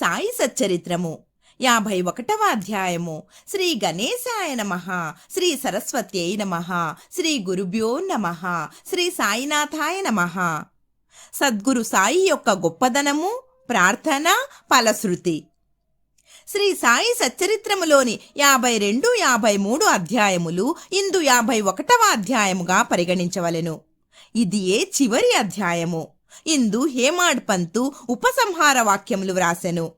సాయి సచ్చరిత్రము. యాభై ఒకటవ అధ్యాయము. శ్రీ గణేశాయ నమ. శ్రీ సరస్వత్యై నమ. శ్రీ గురుభ్యో నమ. శ్రీ సాయినాథాయ నమ. సద్గురు సాయి యొక్క గొప్పదనము ప్రార్థన ఫలశ్రుతి. శ్రీ సాయి సచ్చరిత్రములోని యాభై రెండు యాభై మూడు అధ్యాయములు ఇందు యాభై ఒకటవ అధ్యాయముగా పరిగణించవలెను. ఇది ఏ చివరి అధ్యాయము. ఇందు హేమాడ్ పంతు ఉపసంహార వాక్యములు వ్రాసెను.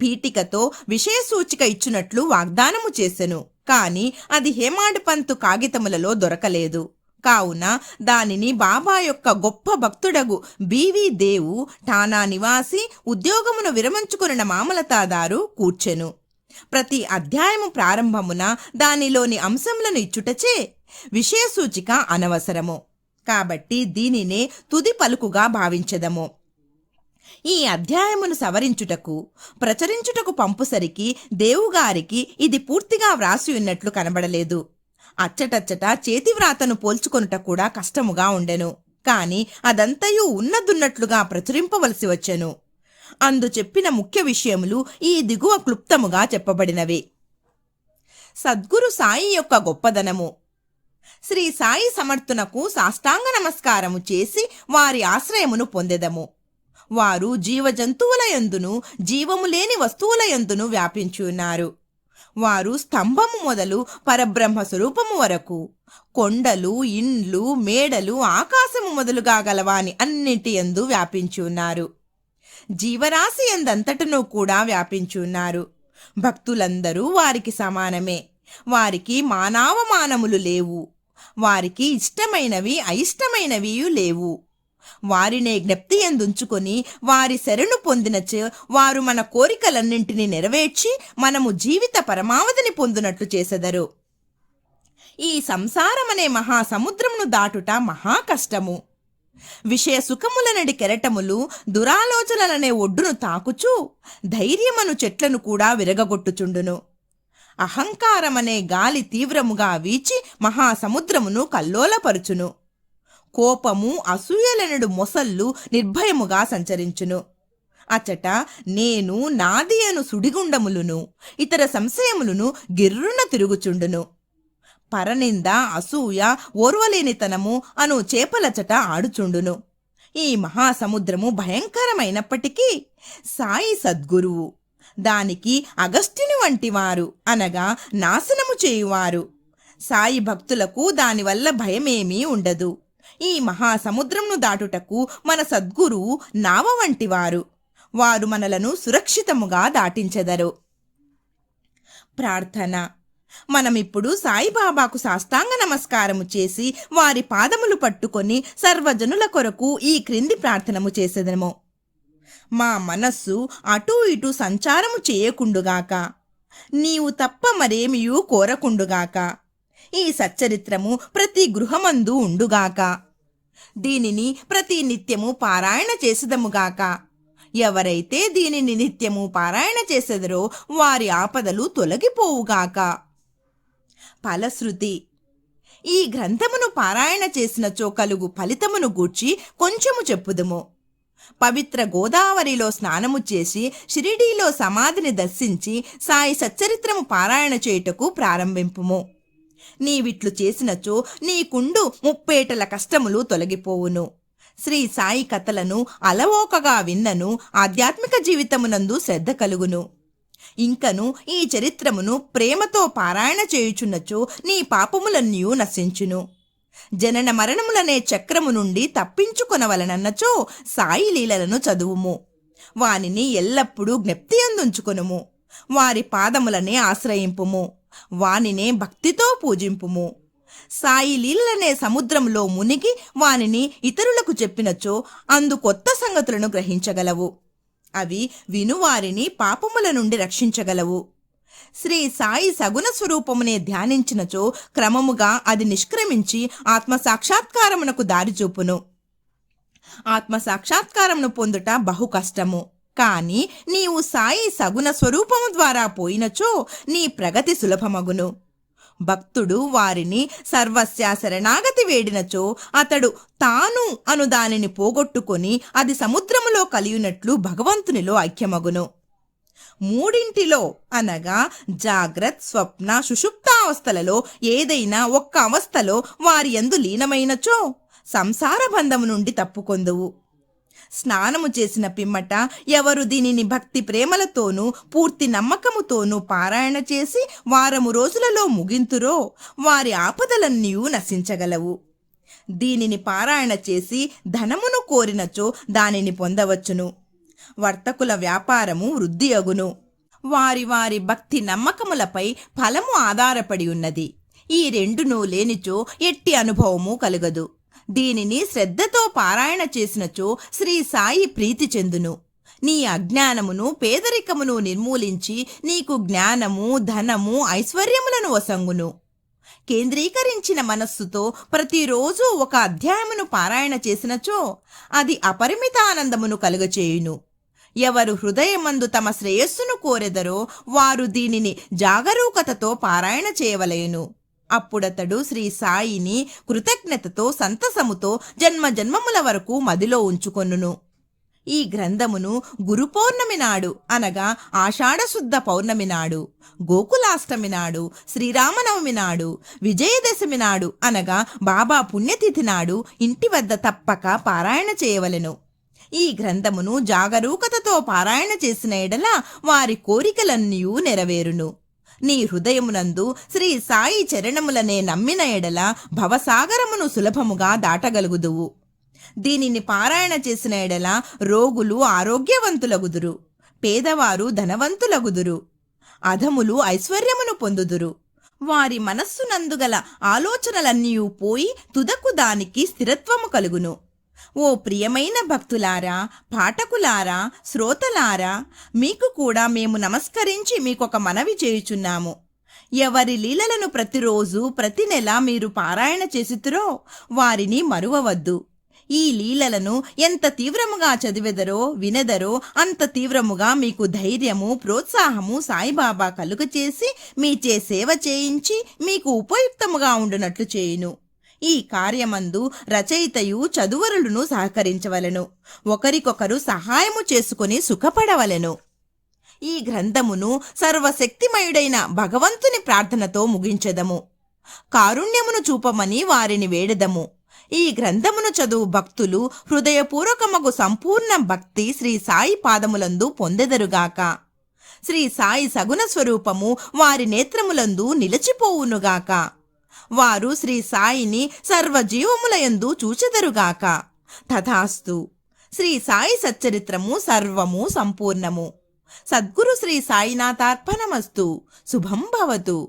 పీఠికతో విషయసూచిక ఇచ్చినట్లు వాగ్దానము చేసెను. కాని అది హేమాడ్ పంతు కాగితములలో దొరకలేదు. కావున దానిని బాబా యొక్క గొప్ప భక్తుడగు బీవీ దేవు ఠానా నివాసి ఉద్యోగమును విరమించుకున్న మామలతాదారు కూర్చెను. ప్రతి అధ్యాయము ప్రారంభమున దానిలోని అంశములను ఇచ్చుటచే విషయసూచిక అనవసరము. కాబట్టి దీనినే తుది పలుకుగా భావించదము. ఈ అధ్యాయమును సవరించుటకు ప్రచురించుటకు పంపుసరికి దేవుగారికి ఇది పూర్తిగా వ్రాసి ఉన్నట్లు కనబడలేదు. అచ్చటచ్చట చేతివ్రాతను పోల్చుకొనుట కూడా కష్టముగా ఉండెను. కాని అదంతయు ఉన్నదున్నట్లుగా ప్రచురింపవలసి వచ్చెను. అందు చెప్పిన ముఖ్య విషయములు ఈ దిగువ క్లుప్తముగా చెప్పబడినవి. సద్గురు సాయి యొక్క గొప్పదనము. శ్రీ సాయి సమర్థునకు సాష్టాంగ నమస్కారము చేసి వారి ఆశ్రయమును పొందెదము. వారు జీవజంతువుల యందును జీవము లేని వస్తువుల యందును వ్యాపించి ఉన్నారు. వారు స్తంభము మొదలు పరబ్రహ్మ స్వరూపము వరకు కొండలు ఇండ్లు మేడలు ఆకాశము మొదలుగా గలవాని అన్నింటి యందు వ్యాపించి ఉన్నారు. జీవరాశి ఎందంతటను కూడా వ్యాపించి ఉన్నారు. భక్తులందరూ వారికి సమానమే. వారికి మానావమానములు లేవు. వారికి ఇష్టమైనవి అయిష్టమైనవి లేవు. వారినే జ్ఞప్తి ఎందుంచుకొని వారి శరణు పొందినచే వారు మన కోరికలన్నింటినీ నెరవేర్చి మనము జీవిత పరమావధిని పొందినట్లు చేసెదరు. ఈ సంసారమనే మహాసముద్రమును దాటుట మహా కష్టము విషయ సుఖములనడి కెరటములు దురాలోచనలనే ఒడ్డును తాకుచూ ధైర్యమను చెట్లను కూడా విరగగొట్టుచుండును. అహంకారమనే గాలి తీవ్రముగా వీచి మహాసముద్రమును కల్లోలపరుచును. కోపము అసూయలనుడు మొసళ్ళు నిర్భయముగా సంచరించును. అచట నేను నాది అను సుడిగుండములును ఇతర సంశయములను గిర్రున తిరుగుచుండును. పరనింద అసూయ ఓర్వలేనితనము అను చేపలచట ఆడుచుండును. ఈ మహాసముద్రము భయంకరమైనప్పటికీ సాయి సద్గురువు దానికి అగస్టిని వంటివారు అనగా నాశనము చేయువారు. సాయి భక్తులకు దానివల్ల భయమేమీ ఉండదు. ఈ మహాసముద్రంను దాటుటకు మన సద్గురువు నావ వంటివారు. వారు మనలను సురక్షితముగా దాటించెదరు. ప్రార్థన. మనమిప్పుడు సాయిబాబాకు సాష్టాంగ నమస్కారము చేసి వారి పాదములు పట్టుకొని సర్వజనుల కొరకు ఈ క్రింది ప్రార్థనము చేసేదము. మా మనస్సు అటూ ఇటూ సంచారము చేయకుండుగాక. నీవు తప్ప మరేమియూ కోరకుండుగాక. ఈ సచ్చరిత్రము ప్రతి గృహమందు ఉండుగాక. దీనిని ప్రతి నిత్యము పారాయణ చేసేదముగాక ఎవరైతే దీనిని నిత్యము పారాయణ చేసెదరో వారి ఆపదలు తొలగిపోవుగాక ఫలశ్రుతి ఈ గ్రంథమును పారాయణ చేసినచో కలుగు ఫలితమును గూర్చి కొంచెము చెప్పుదుము. పవిత్ర గోదావరిలో స్నానము చేసి షిరిడీలో సమాధిని దర్శించి సాయి సచ్చరిత్రము పారాయణ చేయుటకు ప్రారంభింపుము. నీవిట్లు చేసినచో నీకుండు ముప్పేటల కష్టములు తొలగిపోవును. శ్రీ సాయి కథలను అలవోకగా విన్నను ఆధ్యాత్మిక జీవితమునందు శ్రద్ధ కలుగును. ఇంకను ఈ చరిత్రమును ప్రేమతో పారాయణ చేయుచున్నచో నీ పాపములన్నీ నశించును. జనన మరణములనే చక్రము నుండి తప్పించుకొనవలనన్నచో సాయి లీలలను చదువుము. వానిని ఎల్లప్పుడూ జ్ఞప్తియందుంచుకొనుము. వారి పాదములనే ఆశ్రయింపుము. వానినే భక్తితో పూజింపుము. సాయి లీలనే సముద్రంలో మునిగి వానిని ఇతరులకు చెప్పినచో అందు కొత్త సంగతులను గ్రహించగలవు. అవి వినువారిని పాపముల నుండి రక్షించగలవు. శ్రీ సాయి సగుణ స్వరూపమునే ధ్యానించినచో క్రమముగా అది నిష్క్రమించి ఆత్మ సాక్షాత్కారమునకు దారి చూపును. ఆత్మ పొందుట బహు కష్టము. కాని నీవు సాయి సగుణ స్వరూపము ద్వారా పోయినచో నీ ప్రగతి సులభమగును. భక్తుడు వారిని సర్వస్య శరణాగతి వేడినచో అతడు తాను అను దానిని పోగొట్టుకొని అది సముద్రములో కలియునట్లు భగవంతునిలో ఐక్యమగును. మూడింటిలో అనగా జాగ్రత్ స్వప్న సుషుప్తావస్థలలో ఏదైనా ఒక్క అవస్థలో వారి ఎందు లీనమైనచో సంసార బంధము నుండి తప్పుకొందువు. స్నానము చేసిన పిమ్మట ఎవరు దీనిని భక్తి ప్రేమలతోనూ పూర్తి నమ్మకముతోనూ పారాయణ చేసి వారము రోజులలో ముగింతురో వారి ఆపదలన్నీ నశించగలవు. దీనిని పారాయణ చేసి ధనమును కోరినచో దానిని పొందవచ్చును. వర్తకుల వ్యాపారము వృద్ధి అగును వారి వారి భక్తి నమ్మకములపై ఫలము ఆధారపడి ఉన్నది. ఈ రెండును లేనిచో ఎట్టి అనుభవము కలుగదు. దీనిని శ్రద్ధతో పారాయణ చేసినచో శ్రీ సాయి ప్రీతి చెందును. నీ అజ్ఞానమును పేదరికమును నిర్మూలించి నీకు జ్ఞానము ధనము ఐశ్వర్యములను వసంగును. కేంద్రీకరించిన మనస్సుతో ప్రతిరోజు ఒక అధ్యాయమును పారాయణ చేసినచో అది అపరిమిత ఆనందమును కలుగచేయును. ఎవరు హృదయమందు తమ శ్రేయస్సును కోరెదరో వారు దీనిని జాగరూకతతో పారాయణ చేయవలేను. అప్పుడతడు శ్రీ సాయిని కృతజ్ఞతతో సంతసముతో జన్మ జన్మముల వరకు మదిలో ఉంచుకొనును. ఈ గ్రంథమును గురు పౌర్ణమి నాడు అనగా ఆషాఢశుద్ధ పౌర్ణమి నాడు గోకులాష్టమి నాడు శ్రీరామనవమి నాడు విజయదశమి నాడు అనగా బాబా పుణ్యతిథి నాడు ఇంటి వద్ద తప్పక పారాయణ చేయవలెను. ఈ గ్రంథమును జాగరూకతతో పారాయణ చేసిన ఎడల వారి కోరికలన్నీ నెరవేరును. నీ హృదయమునందు శ్రీ సాయి చరణములనే నమ్మిన ఎడల భవసాగరమును సులభముగా దాటగలుగుదువు. దీనిని పారాయణ చేసిన ఎడల రోగులు ఆరోగ్యవంతులగుదురు. పేదవారు ధనవంతులగుదురు. అధములు ఐశ్వర్యమును పొందుదురు. వారి మనస్సునందుగల ఆలోచనలన్నీ పోయి తుదకు దానికి స్థిరత్వము కలుగును. ఓ ప్రియమైన భక్తులారా పాఠకులారా శ్రోతలారా మీకు కూడా మేము నమస్కరించి మీకొక మనవి చేయుచున్నాము. ఎవరి లీలలను ప్రతిరోజు ప్రతి నెల మీరు పారాయణ చేసితురో వారిని మరువవద్దు. ఈ లీలలను ఎంత తీవ్రముగా చదివెదరో వినెదరో అంత తీవ్రముగా మీకు ధైర్యము ప్రోత్సాహము సాయిబాబా కలుగ చేసి మీచే సేవ చేయించి మీకు ఉపయుక్తముగా ఉండునట్లు చేయును. ఈ కార్యమందు రచయితయు చదువరులను సహకరించవలెను. ఒకరికొకరు సహాయము చేసుకుని సుఖపడవలెను. ఈ గ్రంథమును సర్వశక్తిమయుడైన భగవంతుని ప్రార్థనతో ముగించెదము. కారుణ్యమును చూపమని వారిని వేడెదము. ఈ గ్రంథమును చదువు భక్తులు హృదయపూర్వకమగు సంపూర్ణ భక్తి శ్రీ సాయి పాదములందు పొందెదరుగాక. శ్రీ సాయి సగుణ స్వరూపము వారి నేత్రములందు నిలిచిపోవునుగాక. వారు శ్రీ సాయిని సర్వజీవములయందు చూచెదరుగాక. తథాస్తు శ్రీ సాయి సచ్చరిత్రము సర్వము సంపూర్ణము. సద్గురు శ్రీ సాయినాథార్పణమస్తు. శుభం భవతు.